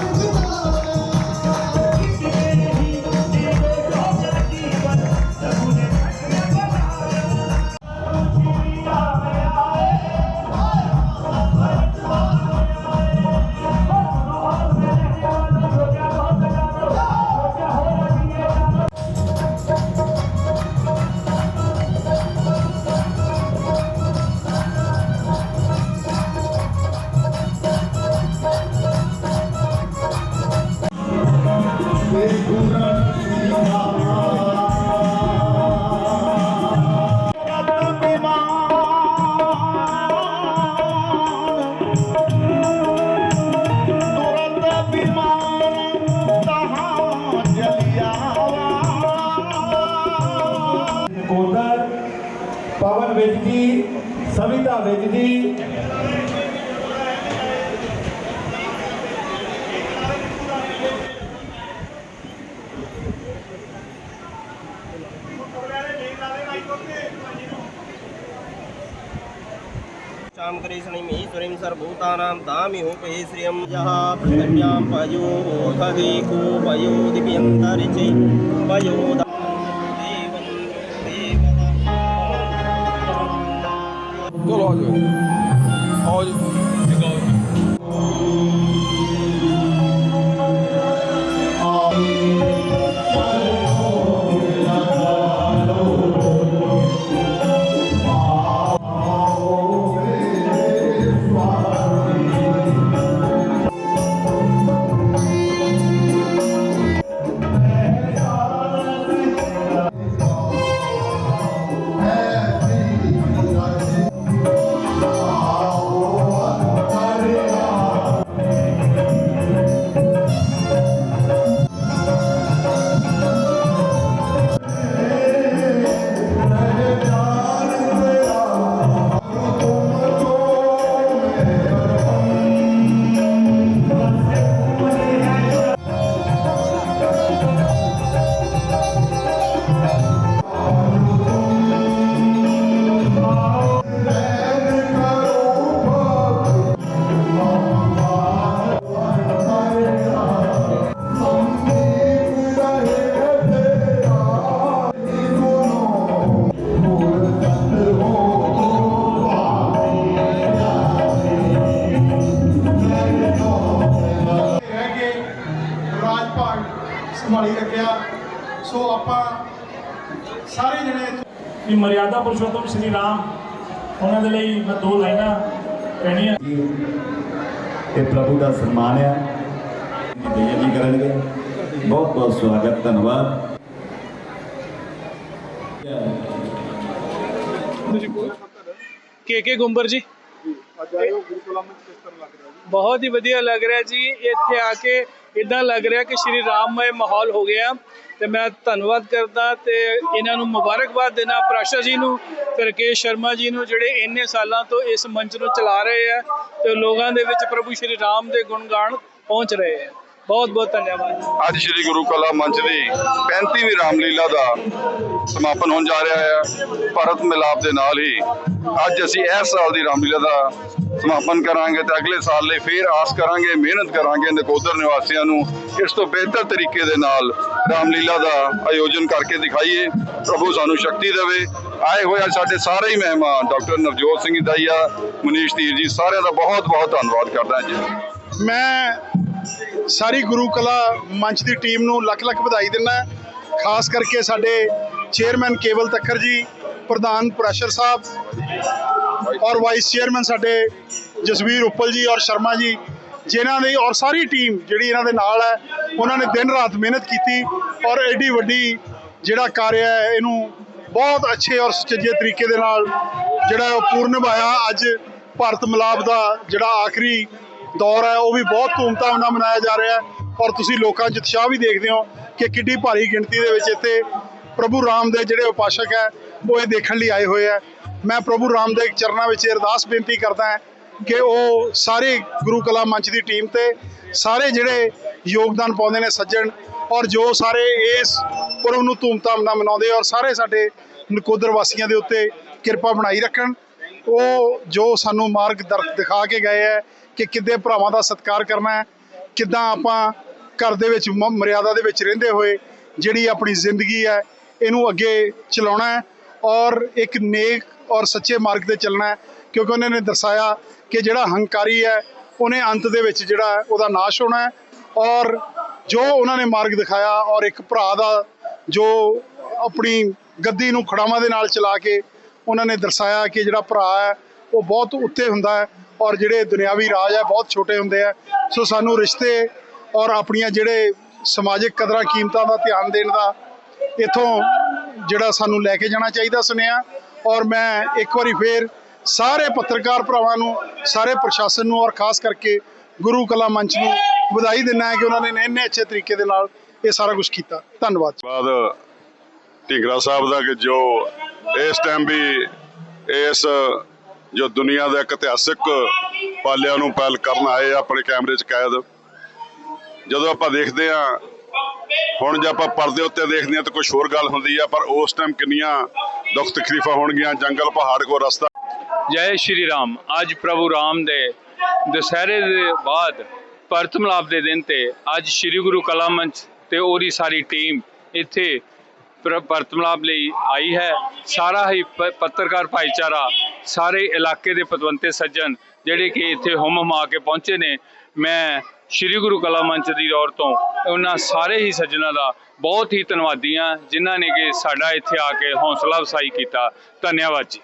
아. ਕੋਦਰ ਪਵਨ ਵਿੱਚ ਜੀ ਸਵਿਤਾ शान्तरे श्रीं ईश्वरीं सर्वभूतानां दामिहूपे श्रियं यः पृथिव्यां पयोधे कोपयोदिभ्यन्तरिचे पयोद Gololho. ਸੰਭਾਲੀ ਰੱਖਿਆ। ਸੋ ਆਪਾਂ ਸਾਰੇ ਜਣੇ ਕਿ ਮਰਿਆਦਾ ਪੁਰਸ਼ੋਤਮ ਸ਼੍ਰੀ ਰਾਮ ਉਹਨਾਂ ਦੇ ਲਈ ਮੈਂ ਦੋ ਲਾਈਨਾਂ ਕਹਿਣੀਆਂ। ਇਹ ਪ੍ਰਭੂ ਦਾ ਸਨਮਾਨ ਹੈ। ਦਇਆ ਜੀ ਕਰਨਗੇ। ਬਹੁਤ ਬਹੁਤ ਸਵਾਗਤ ਧੰਨਵਾਦ। ਕੇ ਕੇ ਗੁੰਬਰ ਜੀ। ਬਹੁਤ ਹੀ ਵਧੀਆ ਲੱਗ ਰਿਹਾ ਜੀ। ਇੱਥੇ ਆ ਕੇ ਇਦਾਂ ਲੱਗ ਰਿਹਾ ਕਿ ਸ਼੍ਰੀ ਰਾਮਮय ਮਾਹੌਲ ਹੋ ਗਿਆ। ਤੇ ਮੈਂ ਧੰਨਵਾਦ ਕਰਦਾ ਤੇ ਇਹਨਾਂ ਨੂੰ ਮੁਬਾਰਕਬਾਦ ਦੇਣਾ, ਪ੍ਰਾਸ਼ਾ ਜੀ ਨੂੰ ਤੇ ਰਕੇਸ਼ ਸ਼ਰਮਾ ਜੀ ਨੂੰ, ਜਿਹੜੇ ਇੰਨੇ ਸਾਲਾਂ ਤੋਂ ਇਸ ਮੰਚ ਨੂੰ ਚਲਾ ਰਹੇ ਆ ਤੇ ਲੋਕਾਂ ਦੇ ਵਿੱਚ ਪ੍ਰਭੂ ਸ਼੍ਰੀ ਰਾਮ ਦੇ ਗੁਣ ਗਾਣ ਪਹੁੰਚ ਰਹੇ ਆ। ਬਹੁਤ ਬਹੁਤ ਧੰਨਵਾਦ। ਅੱਜ ਸ੍ਰੀ ਗੁਰੂ ਕਲਾ ਮੰਚ ਦੀ 35ਵੀਂ ਰਾਮਲੀਲਾ ਦਾ ਸਮਾਪਨ ਹੋਣ ਜਾ ਰਿਹਾ ਹੈ। ਭਾਰਤ ਮਿਲਾਪ ਦੇ ਨਾਲ ਹੀ ਅੱਜ ਅਸੀਂ ਇਸ ਸਾਲ ਦੀ ਰਾਮਲੀਲਾ ਦਾ ਸਮਾਪਨ ਕਰਾਂਗੇ ਤੇ ਅਗਲੇ ਸਾਲ ਲਈ ਫੇਰ ਆਸ ਕਰਾਂਗੇ ਮਿਹਨਤ ਕਰਾਂਗੇ ਨਕੋਦਰ ਨਿਵਾਸੀਆਂ ਨੂੰ ਇਸ ਤੋਂ ਬਿਹਤਰ ਤਰੀਕੇ ਦੇ ਨਾਲ ਰਾਮਲੀਲਾ ਦਾ ਆਯੋਜਨ ਕਰਕੇ ਦਿਖਾਈਏ। ਪ੍ਰਭੂ ਸਾਨੂੰ ਸ਼ਕਤੀ ਦੇਵੇ। ਆਏ ਹੋਏ ਸਾਡੇ ਸਾਰੇ ਹੀ ਮਹਿਮਾਨ ਡਾਕਟਰ ਨਵਜੋਤ ਸਿੰਘ ਦਾਈਆ ਮਨੀਸ਼ ਧੀਰ ਜੀ ਸਾਰਿਆਂ ਦਾ ਬਹੁਤ ਬਹੁਤ ਧੰਨਵਾਦ ਕਰਦਾ ਜੀ। ਮੈਂ ਸਾਰੀ ਗੁਰੂ ਕਲਾ ਮੰਚ ਦੀ ਟੀਮ ਨੂੰ ਲੱਖ ਲੱਖ ਵਧਾਈ ਦਿੰਦਾ ਖਾਸ ਕਰਕੇ ਸਾਡੇ ਚੇਅਰਮੈਨ ਕੇਵਲ ਤੱਕਰ ਜੀ, ਪ੍ਰਧਾਨ ਪ੍ਰੈਸ਼ਰ ਸਾਹਿਬ ਔਰ ਵਾਈਸ ਚੇਅਰਮੈਨ ਸਾਡੇ ਜਸਵੀਰ ਉੱਪਲ ਜੀ ਔਰ ਸ਼ਰਮਾ ਜੀ, ਜਿਨ੍ਹਾਂ ਦੀ ਔਰ ਸਾਰੀ ਟੀਮ ਜਿਹੜੀ ਇਹਨਾਂ ਦੇ ਨਾਲ ਹੈ, ਉਹਨਾਂ ਨੇ ਦਿਨ ਰਾਤ ਮਿਹਨਤ ਕੀਤੀ ਔਰ ਐਡੀ ਵੱਡੀ ਜਿਹੜਾ ਕਾਰਿਆ ਹੈ, ਇਹਨੂੰ ਬਹੁਤ ਅੱਛੇ ਔਰ ਸੁਚੱਜੇ ਤਰੀਕੇ ਦੇ ਨਾਲ ਜਿਹੜਾ ਉਹ ਪੂਰਨ ਨਿਭਾਇਆ। ਅੱਜ ਭਾਰਤ ਮਿਲਾਪ ਦਾ ਜਿਹੜਾ ਆਖਰੀ ਦੌਰ ਹੈ, ਉਹ ਵੀ ਬਹੁਤ ਧੂਮਧਾਮ ਨਾਲ ਮਨਾਇਆ ਜਾ ਰਿਹਾ ਹੈ। ਔਰ ਤੁਸੀਂ ਲੋਕਾਂ 'ਚ ਉਤਸ਼ਾਹ ਵੀ ਦੇਖਦੇ ਹੋ ਕਿ ਕਿੱਡੀ ਭਾਰੀ ਗਿਣਤੀ ਦੇ ਵਿੱਚ ਇੱਥੇ ਪ੍ਰਭੂ ਰਾਮ ਦੇ ਜਿਹੜੇ ਉਪਾਸ਼ਕ ਹੈ, ਉਹ ਇਹ ਦੇਖਣ ਲਈ ਆਏ ਹੋਏ ਹੈ। ਮੈਂ ਪ੍ਰਭੂ ਰਾਮ ਦੇ ਚਰਨਾਂ ਵਿੱਚ ਅਰਦਾਸ ਬੇਨਤੀ ਕਰਦਾ ਹਾਂ ਕਿ ਉਹ ਸਾਰੇ ਗੁਰੂ ਕਲਾ ਮੰਚ ਦੀ ਟੀਮ ਤੇ ਸਾਰੇ ਜਿਹੜੇ ਯੋਗਦਾਨ ਪਾਉਂਦੇ ਨੇ ਸੱਜਣ ਔਰ ਜੋ ਸਾਰੇ ਇਸ ਪੁਰਬ ਨੂੰ ਧੂਮਧਾਮ ਨਾਲ ਮਨਾਉਂਦੇ ਔਰ ਸਾਰੇ ਸਾਡੇ ਨਕੋਦਰ ਵਾਸੀਆਂ ਦੇ ਉੱਤੇ ਕਿਰਪਾ ਬਣਾਈ ਰੱਖਣ, ਉਹ ਜੋ ਸਾਨੂੰ ਮਾਰਗ ਦਰ- ਦਿਖਾ ਕੇ ਗਏ ਹੈ ਕਿ ਕਿੱਦੇ ਭਰਾਵਾਂ ਦਾ ਸਤਿਕਾਰ ਕਰਨਾ ਹੈ, ਕਿੱਦਾਂ ਆਪਾਂ ਘਰ ਦੇ ਵਿੱਚ ਮਰਿਆਦਾ ਦੇ ਵਿੱਚ ਰਹਿੰਦੇ ਹੋਏ ਜਿਹੜੀ ਆਪਣੀ ਜ਼ਿੰਦਗੀ ਹੈ, ਇਹਨੂੰ ਅੱਗੇ ਚਲਾਉਣਾ ਹੈ ਔਰ ਇੱਕ ਨੇਕ ਔਰ ਸੱਚੇ ਮਾਰਗ ਤੇ ਚੱਲਣਾ ਹੈ, ਕਿਉਂਕਿ ਉਹਨਾਂ ਨੇ ਦਰਸਾਇਆ ਕਿ ਜਿਹੜਾ ਹੰਕਾਰੀ ਹੈ, ਉਹਨੇ ਅੰਤ ਦੇ ਵਿੱਚ ਜਿਹੜਾ ਉਹਦਾ ਨਾਸ਼ ਹੋਣਾ ਹੈ ਔਰ ਜੋ ਉਹਨਾਂ ਨੇ ਮਾਰਗ ਦਿਖਾਇਆ ਔਰ ਇੱਕ ਭਰਾ ਦਾ ਜੋ ਆਪਣੀ ਗੱਦੀ ਨੂੰ ਖੜਾਵਾਂ ਦੇ ਨਾਲ ਚਲਾ ਕੇ ਉਹਨਾਂ ਨੇ ਦਰਸਾਇਆ ਕਿ ਜਿਹੜਾ ਭਰਾ ਹੈ, ਉਹ ਬਹੁਤ ਉੱਤੇ ਹੁੰਦਾ ਹੈ ਔਰ ਜਿਹੜੇ ਦੁਨਿਆਵੀ ਰਾਜ ਹੈ ਬਹੁਤ ਛੋਟੇ ਹੁੰਦੇ ਆ। ਸੋ ਸਾਨੂੰ ਰਿਸ਼ਤੇ ਔਰ ਆਪਣੀਆਂ ਜਿਹੜੇ ਸਮਾਜਿਕ ਕਦਰਾਂ, ਕੀਮਤਾਂ ਦਾ ਧਿਆਨ ਦੇਣ ਦਾ ਇਥੋਂ ਜਿਹੜਾ ਸਾਨੂੰ ਲੈ ਕੇ ਜਾਣਾ ਚਾਹੀਦਾ ਸੁਨੇਹਾ। ਔਰ ਮੈਂ ਇੱਕ ਵਾਰੀ ਫੇਰ ਸਾਰੇ ਪੱਤਰਕਾਰ ਭਰਾਵਾਂ ਨੂੰ, ਸਾਰੇ ਪ੍ਰਸ਼ਾਸਨ ਨੂੰ ਔਰ ਖਾਸ ਕਰਕੇ ਗੁਰੂ ਕਲਾ ਮੰਚ ਨੂੰ ਵਧਾਈ ਦਿੰਦਾ ਹੈ ਕਿ ਉਹਨਾਂ ਨੇ ਇੰਨੇ ਅੱਛੇ ਤਰੀਕੇ ਦੇ ਨਾਲ ਇਹ ਸਾਰਾ ਕੁਝ ਕੀਤਾ। ਧੰਨਵਾਦ ਬਾਅਦ ਢਿੰਗਰਾ ਸਾਹਿਬ ਦਾ ਕਿ ਜੋ ਇਸ ਟਾਈਮ ਵੀ ਇਸ ਜੋ ਦੁਨੀਆ ਦਾ ਇੱਕ ਇਤਿਹਾਸਿਕ ਪਾਲਿਆਂ ਨੂੰ ਪਹਿਲ ਕਰਨ ਆਏ ਆ ਆਪਣੇ ਕੈਮਰੇ 'ਚ ਕੈਦ। ਜਦੋਂ ਆਪਾਂ ਦੇਖਦੇ ਆ, ਹੁਣ ਜੇ ਆਪਾਂ ਪਰਦੇ ਉੱਤੇ ਦੇਖਦੇ ਆ ਤਾਂ ਕੁਝ ਹੋਰ ਗੱਲ ਹੁੰਦੀ ਆ, ਪਰ ਉਸ ਟਾਈਮ ਕਿੰਨੀਆਂ ਦੁੱਖ ਤਕਲੀਫਾਂ ਹੋਣਗੀਆਂ, ਜੰਗਲ, ਪਹਾੜ ਕੋ ਰਸਤਾ। ਜੈ ਸ਼੍ਰੀ ਰਾਮ। ਅੱਜ ਪ੍ਰਭੂ ਰਾਮ ਦੇ ਦੁਸਹਿਰੇ ਦੇ ਬਾਅਦ ਭਰਤ ਮਿਲਾਪ ਦੇ ਦਿਨ ਤੇ ਅੱਜ ਸ਼੍ਰੀ ਗੁਰੂ ਕਲਾ ਮੰਚ ਤੇ ਉਹਦੀ ਸਾਰੀ ਟੀਮ ਇੱਥੇ ਪ੍ਰ- ਭਰਤ ਲਈ ਆਈ ਹੈ। ਸਾਰਾ ਹੀ ਪੱਤਰਕਾਰ ਭਾਈਚਾਰਾ, ਸਾਰੇ ਇਲਾਕੇ ਦੇ ਪਤਵੰਤੇ ਸੱਜਣ ਜਿਹੜੇ ਕਿ ਇੱਥੇ ਹੁਮ ਹੁਮਾ ਕੇ ਪਹੁੰਚੇ ਨੇ। ਮੈਂ ਸ਼੍ਰੀ ਗੁਰੂ ਕਲਾ ਮੰਚ ਦੀ ਦੌਰ ਤੋਂ ਉਹਨਾਂ ਸਾਰੇ ਹੀ ਸੱਜਣਾ ਦਾ ਬਹੁਤ ਹੀ ਧੰਨਵਾਦੀ ਹਾਂ, ਜਿਨ੍ਹਾਂ ਨੇ ਕਿ ਸਾਡਾ ਇੱਥੇ ਆ ਕੇ ਹੌਸਲਾ ਵਸਾਈ ਕੀਤਾ। ਧੰਨਵਾਦ ਜੀ।